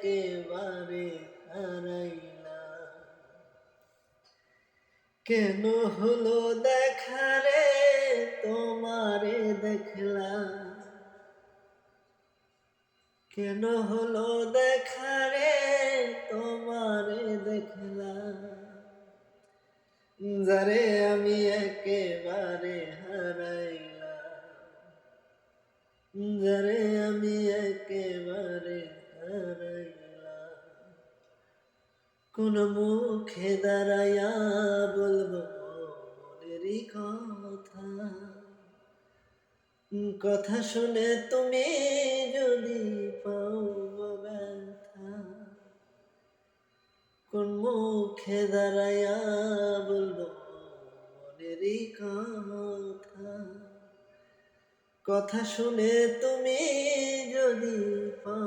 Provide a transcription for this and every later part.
একেবারে হারাইলাম কেন হলো দেখা রে, তোমারে দেখলাম কেন হলো দেখা রে, তোমারে দেখলাম যারে আমি একেবারে কোন মুখে দাঁড়াইয়া বলব, মনেরই কথা। কথা শুনে তুমি যদি পাও ব্যথা, কোন মুখে দাঁড়াইয়া বলব, মনেরই কথা। কথা শুনে তুমি যদি পাও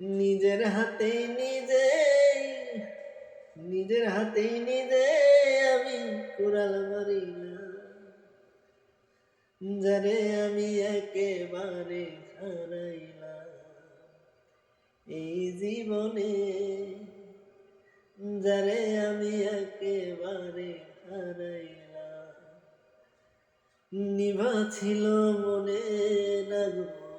নিজের হাতে নিজে, নিজের হাতে নিজে আমি কুড়াল মারি না যারে আমি একেবারে হারাইলাম। এই জীবনে যারে আমি একেবারে হারাইলাম। নিভা ছিল মনে লাগবো